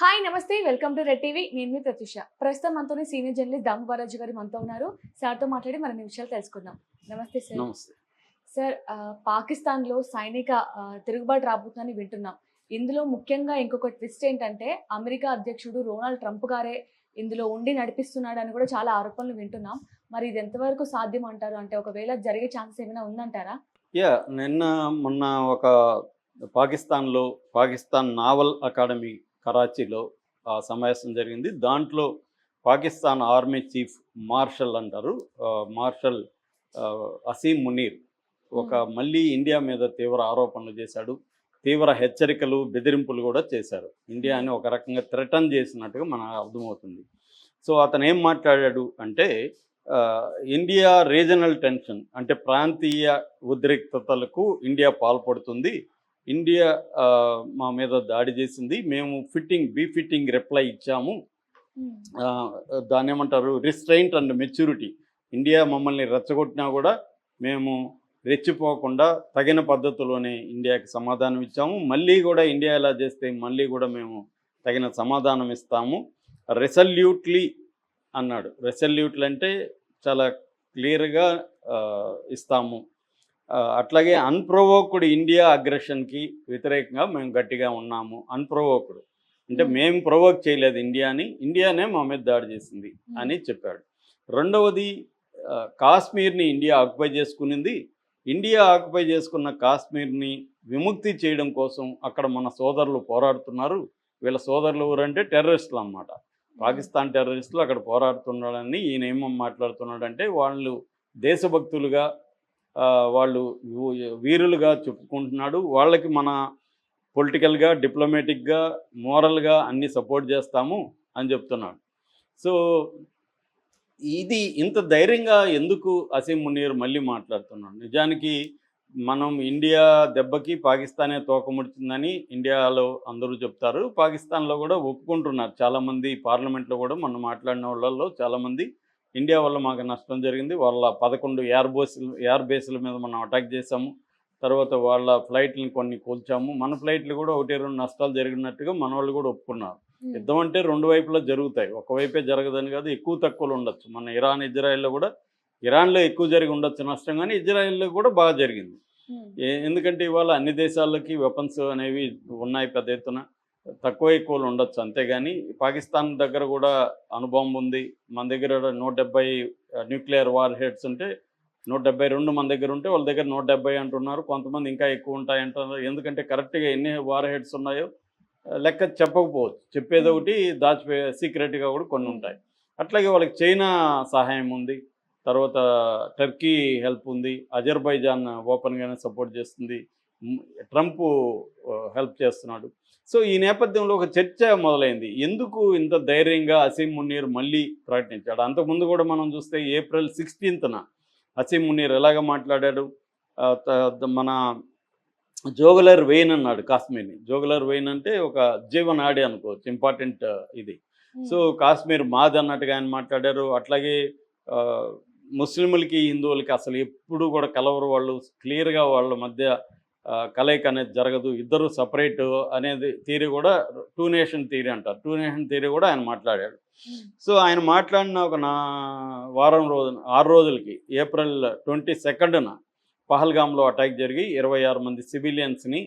Hi నమస్తే. Welcome to red TV. నేను మీ ప్రత్యూష. ప్రస్తుతం మనతోనే సీనియర్ జర్నలిస్ట్ దాము బాలాజీ గారు మనతో ఉన్నారు. సార్తో మాట్లాడి మరిన్ని విషయాలు తెలుసుకుందాం. నమస్తే సార్. సార్ పాకిస్తాన్లో సైనిక తిరుగుబాటు రాబోతుందని వింటున్నాం. ఇందులో ముఖ్యంగా ఇంకొక ట్విస్ట్ ఏంటంటే అమెరికా అధ్యక్షుడు డొనాల్డ్ ట్రంప్ గారే ఇందులో ఉండి నడిపిస్తున్నాడు అని కూడా చాలా ఆరోపణలు వింటున్నాం. మరి ఇది ఎంతవరకు సాధ్యం అంటారు? అంటే ఒకవేళ జరిగే ఛాన్సెస్ ఏమైనా ఉందంటారా? యా నిన్న మొన్న ఒక పాకిస్తాన్లో పాకిస్తాన్ నావల్ అకాడమీ కరాచీలో ఆ సమావేశం జరిగింది. దాంట్లో పాకిస్తాన్ ఆర్మీ చీఫ్ మార్షల్ అంటారు. మార్షల్ అసీం మునీర్ ఒక మళ్ళీ ఇండియా మీద తీవ్ర ఆరోపణలు చేశాడు. తీవ్ర హెచ్చరికలు బెదిరింపులు కూడా చేశారు. ఇండియాని ఒక రకంగా థ్రెటన్ చేసినట్టుగా మనకు అర్థమవుతుంది. సో అతను ఏం మాట్లాడాడు అంటే ఇండియా రీజనల్ టెన్షన్ అంటే ప్రాంతీయ ఉద్రిక్తతలకు ఇండియా పాల్పడుతుంది. ఇండియా మా మీద దాడి చేసింది. మేము ఫిట్టింగ్ బీ ఫిట్టింగ్ రిప్లై ఇచ్చాము. ఆ, దాన్ని ఏమంటారు? Restraint and maturity. ఇండియా మమ్మల్ని రెచ్చగొట్టినా కూడా మేము రెచ్చిపోకుండా తగిన పద్ధతిలోనే ఇండియాకి సమాధానం ఇచ్చాము. మళ్ళీ కూడా ఇండియా ఎలా చేస్తే మళ్ళీ కూడా మేము తగిన సమాధానం ఇస్తాము. రెసల్యూట్లీ అన్నాడు. రెసల్యూట్లు అంటే చాలా క్లియర్గా ఇస్తాము. అట్లాగే అన్ప్రొవోక్డ్ ఇండియా అగ్రెషన్కి వ్యతిరేకంగా మేము గట్టిగా ఉన్నాము. అన్ప్రొవోక్డ్ అంటే Hmm. మేము ప్రొవోక్ చేయలేదు ఇండియాని. ఇండియానే మా మీద దాడి చేసింది అని చెప్పాడు. రెండవది కాశ్మీర్ని ఇండియా ఆక్యుపై చేసుకునింది. ఇండియా ఆక్యుపై చేసుకున్న కాశ్మీర్ని విముక్తి చేయడం కోసం అక్కడ మన సోదరులు పోరాడుతున్నారు. వీళ్ళ సోదరులు ఎవరంటే టెర్రరిస్టులు అన్నమాట. పాకిస్తాన్ టెర్రరిస్టులు అక్కడ పోరాడుతున్నాడని ఈయన ఏమో మాట్లాడుతున్నాడంటే వాళ్ళు దేశభక్తులుగా వాళ్ళు వీరులుగా చెప్పుకుంటున్నాడు. వాళ్ళకి మన పొలిటికల్గా డిప్లొమేటిక్గా మోరల్గా అన్ని సపోర్ట్ చేస్తాము అని చెప్తున్నాడు. సో ఇది ఇంత ధైర్యంగా ఎందుకు అసీం మునీర్ మళ్ళీ మాట్లాడుతున్నాడు? నిజానికి మనం ఇండియా దెబ్బకి పాకిస్తానే తోకముడుతుందని ఇండియాలో అందరూ చెప్తారు. పాకిస్తాన్లో కూడా ఒప్పుకుంటున్నారు. చాలామంది పార్లమెంట్లో కూడా మనం మాట్లాడిన వాళ్ళల్లో చాలామంది ఇండియా వల్ల మాకు నష్టం జరిగింది. వాళ్ళ పదకొండు ఎయిర్ బేస్ల ఎయిర్ బేస్ల మీద మనం అటాక్ చేసాము తర్వాత వాళ్ళ ఫ్లైట్లను కొన్ని కూల్చాము. మన ఫ్లైట్లు కూడా ఒకటి రెండు నష్టాలు జరిగినట్టుగా మన వాళ్ళు కూడా ఒప్పుకున్నారు. యుద్ధం అంటే రెండు వైపులా జరుగుతాయి. ఒకవైపే జరగదని కాదు ఎక్కువ తక్కువలు ఉండొచ్చు. మన ఇరాన్ ఇజ్రాయెల్లో కూడా ఇరాన్లో ఎక్కువ జరిగి ఉండొచ్చు నష్టం కానీ ఇజ్రాయెల్లో కూడా బాగా జరిగింది. ఏ- ఎందుకంటే ఇవాళ అన్ని దేశాలకి వెపన్స్ అనేవి ఉన్నాయి పెద్ద ఎత్తున. తక్కువ ఎక్కువలు ఉండొచ్చు. అంతేగాని పాకిస్తాన్ దగ్గర కూడా అనుభవం ఉంది. మన దగ్గర నూట డెబ్బై న్యూక్లియర్ వార్ హెడ్స్ ఉంటే నూట డెబ్బై రెండు మన దగ్గర ఉంటే వాళ్ళ దగ్గర నూట డెబ్బై అంటున్నారు. కొంతమంది ఇంకా ఎక్కువ ఉంటాయి అంటున్నారు. ఎందుకంటే కరెక్ట్గా ఎన్ని వార్ హెడ్స్ ఉన్నాయో లెక్క చెప్పకపోవచ్చు. చెప్పేది ఒకటి దాచిపోయే సీక్రెట్గా కూడా కొన్ని ఉంటాయి. అట్లాగే వాళ్ళకి చైనా సహాయం ఉంది. తర్వాత టర్కీ హెల్ప్ ఉంది. అజర్బైజాన్ ఓపెన్గానే సపోర్ట్ చేస్తుంది. ట్రంప్ హెల్ప్ చేస్తున్నాడు. సో ఈ నేపథ్యంలో ఒక చర్చ మొదలైంది. ఎందుకు ఇంత ధైర్యంగా అసీం మునీర్ మళ్ళీ ప్రకటించాడు? అంతకుముందు కూడా మనం చూస్తే ఏప్రిల్ సిక్స్టీన్త్న అసీం మునీర్ ఎలాగ మాట్లాడాడు? మన జోగులర్ వెయిన్ అన్నాడు కాశ్మీర్ని. జోగులర్ వెయిన్ అంటే ఒక జీవనాడి అనుకోవచ్చు ఇంపార్టెంట్ ఇది. సో కాశ్మీర్ మాది అన్నట్టుగా ఆయన మాట్లాడారు. అట్లాగే ముస్లింలకి హిందువులకి అసలు ఎప్పుడు కూడా కలవరు వాళ్ళు క్లియర్గా వాళ్ళ మధ్య కలయిక అనేది జరగదు. ఇద్దరు సపరేట్ అనేది థీరీ కూడా టూ నేషన్ థీరీ అంటారు. టూ నేషన్ థీరీ కూడా ఆయన మాట్లాడాడు. సో ఆయన మాట్లాడిన ఒక నా వారం రోజు ఆరు రోజులకి ఏప్రిల్ ట్వంటీ సెకండ్న పహల్గామ్లో అటాక్ జరిగి ఇరవై ఆరు మంది సివిలియన్స్ని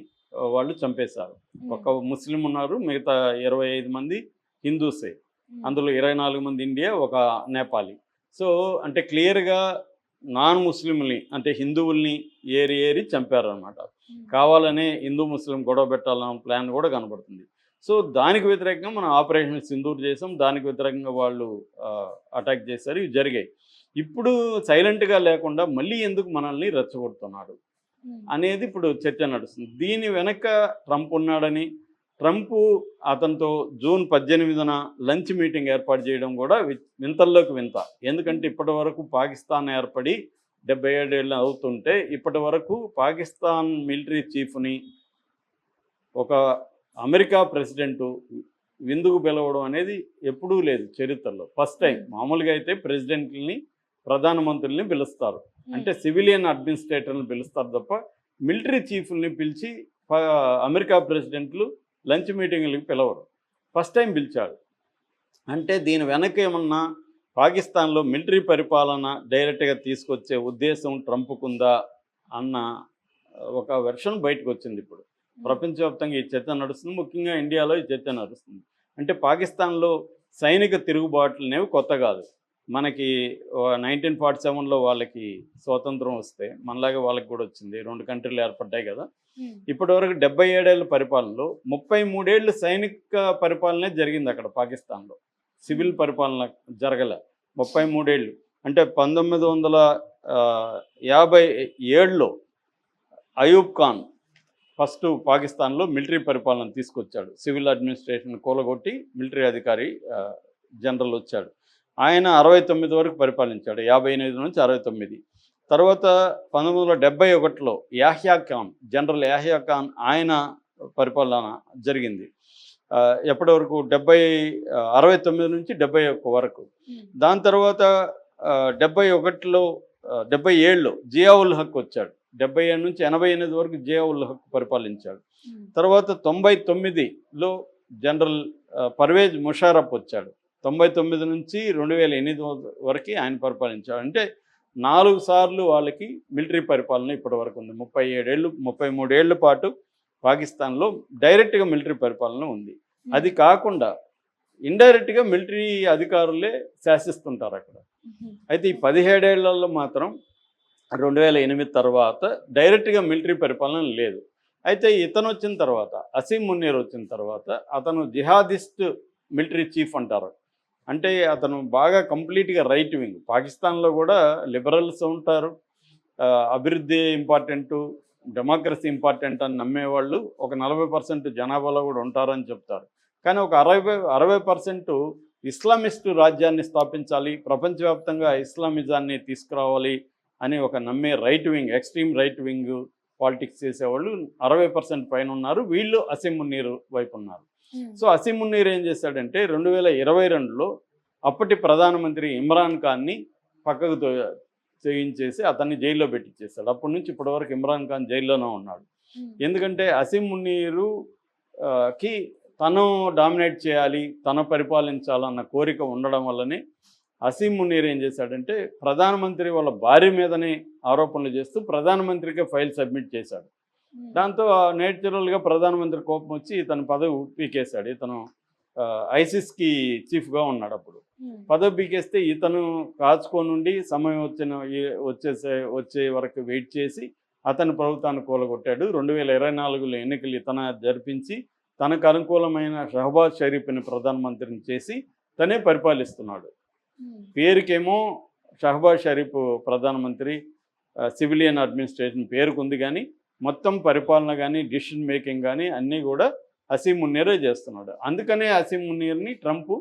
వాళ్ళు చంపేశారు. ఒక ముస్లిం ఉన్నారు మిగతా ఇరవై ఐదు మంది హిందూసే. అందులో ఇరవై నాలుగు మంది ఇండియా ఒక నేపాలి. సో అంటే క్లియర్గా నాన్ ముస్లింని అంటే హిందువుల్ని ఏరి ఏరి చంపారు అనమాట కావాలనే హిందూ ముస్లిం గొడవ పెట్టాలన్న ప్లాన్ కూడా కనబడుతుంది. సో దానికి వ్యతిరేకంగా మనం ఆపరేషన్ సింధూర్ చేసాం. దానికి వ్యతిరేకంగా వాళ్ళు అటాక్ చేశారు. ఇవి జరిగాయి. ఇప్పుడు సైలెంట్గా లేకుండా మళ్ళీ ఎందుకు మనల్ని రెచ్చగొడుతున్నాడు అనేది ఇప్పుడు చర్చ నడుస్తుంది. దీని వెనక ట్రంప్ ఉన్నాడని ట్రంప్ అతనితో జూన్ పద్దెనిమిదిన లంచ్ మీటింగ్ ఏర్పాటు చేయడం కూడా వింతల్లోకి వింత. ఎందుకంటే ఇప్పటి వరకు పాకిస్తాన్ ఏర్పడి డెబ్బై ఏడేళ్ళు అవుతుంటే ఇప్పటి వరకు పాకిస్తాన్ మిలిటరీ చీఫ్ని ఒక అమెరికా ప్రెసిడెంట్ విందుకు పిలవడం అనేది ఎప్పుడూ లేదు చరిత్రలో. First time. మామూలుగా అయితే ప్రెసిడెంట్ని ప్రధానమంత్రుల్ని పిలుస్తారు. అంటే సివిలియన్ అడ్మినిస్ట్రేటర్ని పిలుస్తారు తప్ప మిలిటరీ చీఫ్ని పిలిచి అమెరికా ప్రెసిడెంట్లు లంచ్ మీటింగ్లకు పిలవరు. ఫస్ట్ టైం పిలిచాడు. అంటే దీని వెనక ఏమన్నా పాకిస్తాన్లో మిలిటరీ పరిపాలన డైరెక్ట్గా తీసుకొచ్చే ఉద్దేశం ట్రంప్కుందా అన్న ఒక వెర్షన్ బయటకు వచ్చింది ఇప్పుడు. ప్రపంచవ్యాప్తంగా ఈ చర్చ నడుస్తుంది. ముఖ్యంగా ఇండియాలో ఈ చర్చ నడుస్తుంది. అంటే పాకిస్తాన్లో సైనిక తిరుగుబాట్లు అనేవి కొత్త కాదు. మనకి నైన్టీన్ ఫార్టీ సెవెన్లో వాళ్ళకి స్వాతంత్రం వస్తే మనలాగే వాళ్ళకి కూడా వచ్చింది. రెండు కంట్రీలు ఏర్పడ్డాయి కదా. ఉమ్, ఇప్పటివరకు డెబ్బై ఏడేళ్ళ పరిపాలనలో ముప్పై మూడేళ్ళు సైనిక పరిపాలనే జరిగింది అక్కడ పాకిస్తాన్లో. సివిల్ పరిపాలన జరగలే. ముప్పై మూడేళ్ళు. అంటే పంతొమ్మిది వందల యాభై ఏడులో అయూబ్ ఖాన్ ఫస్ట్ పాకిస్తాన్లో మిలిటరీ పరిపాలన తీసుకొచ్చాడు. సివిల్ అడ్మినిస్ట్రేషన్ కూలగొట్టి మిలిటరీ అధికారి జనరల్ వచ్చాడు. ఆయన అరవై తొమ్మిది వరకు పరిపాలించాడు యాభై ఎనిమిది నుంచి అరవై తొమ్మిది. తర్వాత పంతొమ్మిది వందల డెబ్బై ఒకటిలో యాహ్యా ఖాన్ జనరల్ యాహ్యా ఖాన్ ఆయన పరిపాలన జరిగింది. ఎప్పటి వరకు? డెబ్బై అరవై తొమ్మిది నుంచి డెబ్బై ఒక్క వరకు. దాని తర్వాత డెబ్బై ఒకటిలో డెబ్బై ఏడులో జియావుల్ హక్ వచ్చాడు. డెబ్బై ఏడు నుంచి ఎనభై ఎనిమిది వరకు జియావుల్ హక్ పరిపాలించాడు. తర్వాత తొంభై తొమ్మిదిలో జనరల్ పర్వేజ్ ముషారఫ్ వచ్చాడు. తొంభై తొమ్మిది నుంచి రెండు వేల ఎనిమిది వరకు ఆయన పరిపాలించాడు. అంటే నాలుగు సార్లు వాళ్ళకి మిలిటరీ పరిపాలన ఇప్పటి వరకు ఉంది. ముప్పై ఏడేళ్ళు ముప్పై మూడేళ్ళ పాటు పాకిస్తాన్లో డైరెక్ట్గా మిలిటరీ పరిపాలన ఉంది. అది కాకుండా ఇండైరెక్ట్గా మిలిటరీ అధికారులే శాసిస్తుంటారు అక్కడ. అయితే ఈ పదిహేడేళ్ళలో మాత్రం రెండు వేల ఎనిమిది తర్వాత డైరెక్ట్గా మిలిటరీ పరిపాలన లేదు. అయితే ఇతను వచ్చిన తర్వాత అసీం మున్నీర్ వచ్చిన తర్వాత అతను జిహాదిస్ట్ మిలిటరీ చీఫ్ అంటారు. అంటే అతను బాగా కంప్లీట్గా రైట్ వింగ్. పాకిస్తాన్లో కూడా లిబరల్స్ ఉంటారు. అభివృద్ధి ఇంపార్టెంటు డెమోక్రసీ ఇంపార్టెంట్ అని నమ్మేవాళ్ళు ఒక నలభై పర్సెంట్ జనాభాలో కూడా ఉంటారని చెప్తారు. కానీ ఒక అరవై అరవై పర్సెంట్ ఇస్లామిస్టు రాజ్యాన్ని స్థాపించాలి ప్రపంచవ్యాప్తంగా ఇస్లామిజాన్ని తీసుకురావాలి అని ఒక నమ్మే right wing extreme right wing politics చేసేవాళ్ళు అరవై పర్సెంట్ పైన ఉన్నారు. వీళ్ళు అసిమున్నీరు వైపు ఉన్నారు. సో అసిమున్నీర్ ఏం చేశాడంటే రెండు వేల ఇరవై రెండులో అప్పటి ప్రధానమంత్రి ఇమ్రాన్ ఖాన్ని పక్కకు చేయించేసి అతన్ని జైల్లో పెట్టించేశాడు అప్పటి నుంచి ఇప్పటివరకు ఇమ్రాన్ ఖాన్ జైల్లోనే ఉన్నాడు. ఎందుకంటే అసీం మున్నీరు కి తను డామినేట్ చేయాలి తను పరిపాలించాలన్న కోరిక ఉండడం వల్లనే అసీం మున్నీర్ ఏం చేశాడంటే ప్రధానమంత్రి వాళ్ళ భార్య మీదనే ఆరోపణలు చేస్తూ ప్రధానమంత్రికి ఫైల్ సబ్మిట్ చేశాడు. దాంతో నేచురల్గా ప్రధానమంత్రి కోపం వచ్చి ఇతను పదవి పీకేశాడు. ఇతను ఐసిస్కి చీఫ్గా ఉన్నాడు అప్పుడు. పదవి పీకేస్తే ఇతను కాచుకోనుండి సమయం వచ్చిన వచ్చేసే వచ్చే వరకు వెయిట్ చేసి అతని ప్రభుత్వాన్ని కూలగొట్టాడు. రెండు వేల ఇరవై నాలుగులో ఎన్నికలు ఇతన జరిపించి తనకు అనుకూలమైన షహబాజ్ షరీఫ్ని ప్రధానమంత్రిని చేసి తనే పరిపాలిస్తున్నాడు. పేరుకేమో షహబాజ్ షరీఫ్ ప్రధానమంత్రి సివిలియన్ అడ్మినిస్ట్రేషన్ పేరుకుంది కానీ మొత్తం పరిపాలన కానీ డిసిషన్ మేకింగ్ కానీ అన్నీ కూడా అసీం మున్నీరే చేస్తున్నాడు. అందుకనే అసీం మున్నీర్ని ట్రంప్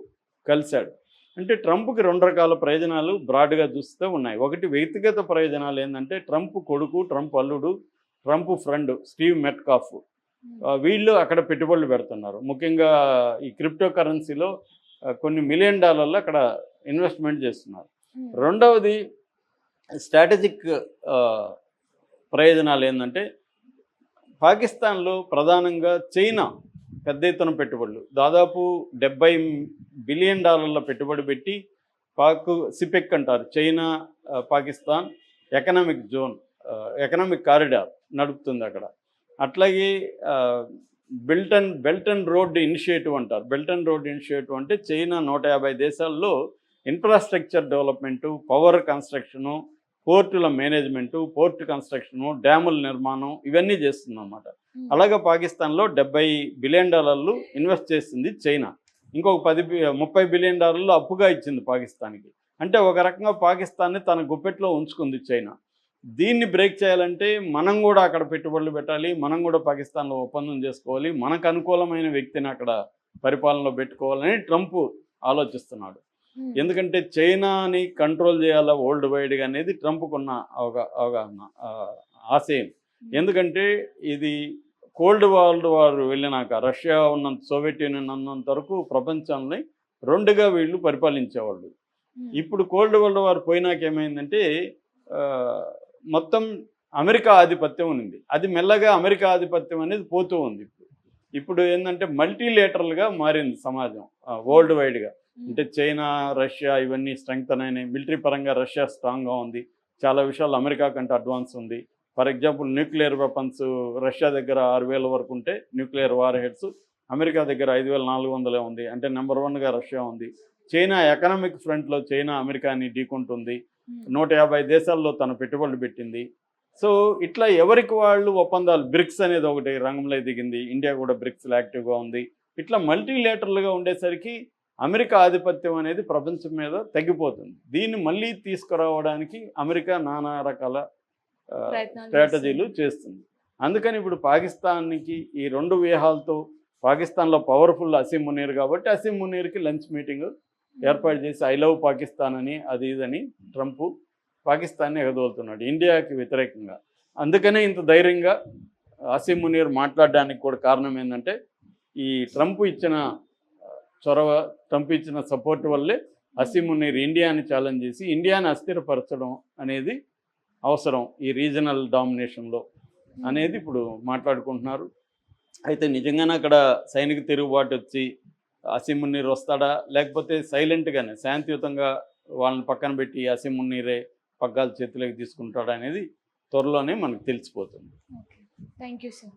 కలిశాడు. అంటే ట్రంప్కి రెండు రకాల ప్రయోజనాలు బ్రాడ్గా చూస్తే ఉన్నాయి. ఒకటి వ్యక్తిగత ప్రయోజనాలు ఏంటంటే ట్రంప్ కొడుకు ట్రంప్ అల్లుడు ట్రంప్ ఫ్రెండ్ స్టీవ్ మెట్కాఫ్. వీళ్ళు అక్కడ పెట్టుబడులు పెడుతున్నారు. ముఖ్యంగా ఈ క్రిప్టో కరెన్సీలో కొన్ని మిలియన్ డాలర్లు అక్కడ ఇన్వెస్ట్మెంట్ చేస్తున్నారు. రెండవది స్ట్రాటజిక్ ప్రయోజనాలు ఏంటంటే పాకిస్తాన్లో ప్రధానంగా చైనా పెద్ద ఎత్తున పెట్టుబడులు. దాదాపు డెబ్బై బిలియన్ డాలర్ల పెట్టుబడి పెట్టి పాక్ సిపెక్ అంటారు. China Pakistan economic zone economic corridor నడుపుతుంది అక్కడ. అట్లాగే belt and belt and road initiative అంటారు. బెల్ట్ అండ్ రోడ్ ఇనిషియేటివ్ అంటే చైనా నూట యాభై దేశాల్లో ఇన్ఫ్రాస్ట్రక్చర్ డెవలప్మెంటు పవర్ కన్స్ట్రక్షను పోర్టుల మేనేజ్మెంటు పోర్ట్ కన్స్ట్రక్షను డ్యాముల నిర్మాణం ఇవన్నీ చేస్తుంది అన్నమాట ఉమ్, అలాగే పాకిస్తాన్లో డెబ్బై బిలియన్ డాలర్లు ఇన్వెస్ట్ చేసింది చైనా. ఇంకొక పది ముప్పై బిలియన్ డాలర్లు అప్పుగా ఇచ్చింది పాకిస్తాన్కి. అంటే ఒక రకంగా పాకిస్తాన్ని తన గుప్పెట్లో ఉంచుకుంది చైనా. దీన్ని బ్రేక్ చేయాలంటే మనం కూడా అక్కడ పెట్టుబడులు పెట్టాలి మనం కూడా పాకిస్తాన్లో ఒప్పందం చేసుకోవాలి మనకు అనుకూలమైన వ్యక్తిని అక్కడ పరిపాలనలో పెట్టుకోవాలని ట్రంప్ ఆలోచిస్తున్నాడు. ఎందుకంటే చైనాని కంట్రోల్ చేయాలా వరల్డ్ వైడ్గా అనేది ట్రంప్కున్న అవగా అవగాహన ఆశయం. ఎందుకంటే ఇది కోల్డ్ వరల్డ్ వార్ వెళ్ళినాక రష్యా ఉన్నంత సోవియట్ యూనియన్ ఉన్నంత వరకు ప్రపంచాన్ని రెండుగా వీళ్ళు పరిపాలించేవాళ్ళు. ఇప్పుడు కోల్డ్ వరల్డ్ వార్ పోయినాక ఏమైందంటే మొత్తం అమెరికా ఆధిపత్యం ఉంది అది మెల్లగా అమెరికా ఆధిపత్యం అనేది పోతూ ఉంది ఇప్పుడు. ఇప్పుడు ఏంటంటే మల్టీలేటరల్గా మారింది సమాజం వరల్డ్ వైడ్గా అంటే చైనా రష్యా ఇవన్నీ స్ట్రెంగ్త్ అయినాయి మిలిటరీ పరంగా రష్యా స్ట్రాంగ్గా ఉంది. చాలా విషయాలు అమెరికా కంటే అడ్వాన్స్ ఉంది. For example nuclear weapons Russia దగ్గర ఆరు వేల వరకు ఉంటే న్యూక్లియర్ వార్ హెడ్స్ అమెరికా దగ్గర ఐదు వేల నాలుగు వందలే ఉంది. అంటే నెంబర్ వన్గా రష్యా ఉంది. చైనా ఎకనామిక్ ఫ్రంట్లో చైనా అమెరికాని ఢీకొంటుంది. నూట యాభై దేశాల్లో తన పెట్టుబడులు పెట్టింది. సో ఇట్లా ఎవరికి వాళ్ళు ఒప్పందాలు బ్రిక్స్ అనేది ఒకటి రంగంలో దిగింది ఇండియా కూడా బ్రిక్స్ యాక్టివ్గా ఉంది. ఇట్లా మల్టీలేటరల్గా ఉండేసరికి అమెరికా ఆధిపత్యం అనేది ప్రపంచం మీద తగ్గిపోతుంది దీన్ని మళ్ళీ తీసుకురావడానికి అమెరికా నానా రకాల స్ట్రాటజీలు చేస్తుంది. అందుకని ఇప్పుడు పాకిస్తాన్కి ఈ రెండు వ్యూహాలతో పాకిస్తాన్లో పవర్ఫుల్ అసీం మునీర్ కాబట్టి అసీం మునీర్కి లంచ్ మీటింగ్ ఏర్పాటు చేసి ఐ లవ్ పాకిస్తాన్ అని అది ఇదని ట్రంప్ పాకిస్తాన్ని ఎగదోలుతున్నాడు ఇండియాకి వ్యతిరేకంగా. అందుకనే ఇంత ధైర్యంగా అసీం మునీర్ మాట్లాడడానికి కూడా కారణం ఏంటంటే ఈ ట్రంప్ ఇచ్చిన చొరవ ట్రంప్ ఇచ్చిన సపోర్ట్ వల్లే అసీం ఇండియాని ఛాలెంజ్ చేసి ఇండియాని అస్థిరపరచడం అనేది అవసరం ఈ రీజనల్ డామినేషన్లో అనేది ఇప్పుడు మాట్లాడుకుంటున్నారు. అయితే నిజంగానే అక్కడ సైనిక తిరుగుబాటు వచ్చి అసీమున్నీర్ వస్తాడా? లేకపోతే సైలెంట్గానే శాంతియుతంగా వాళ్ళని పక్కన పెట్టి అసీమున్నీరే పగ్గాలు చేతిలోకి తీసుకుంటాడా అనేది త్వరలోనే మనకు తెలిసిపోతుంది. Thank you sir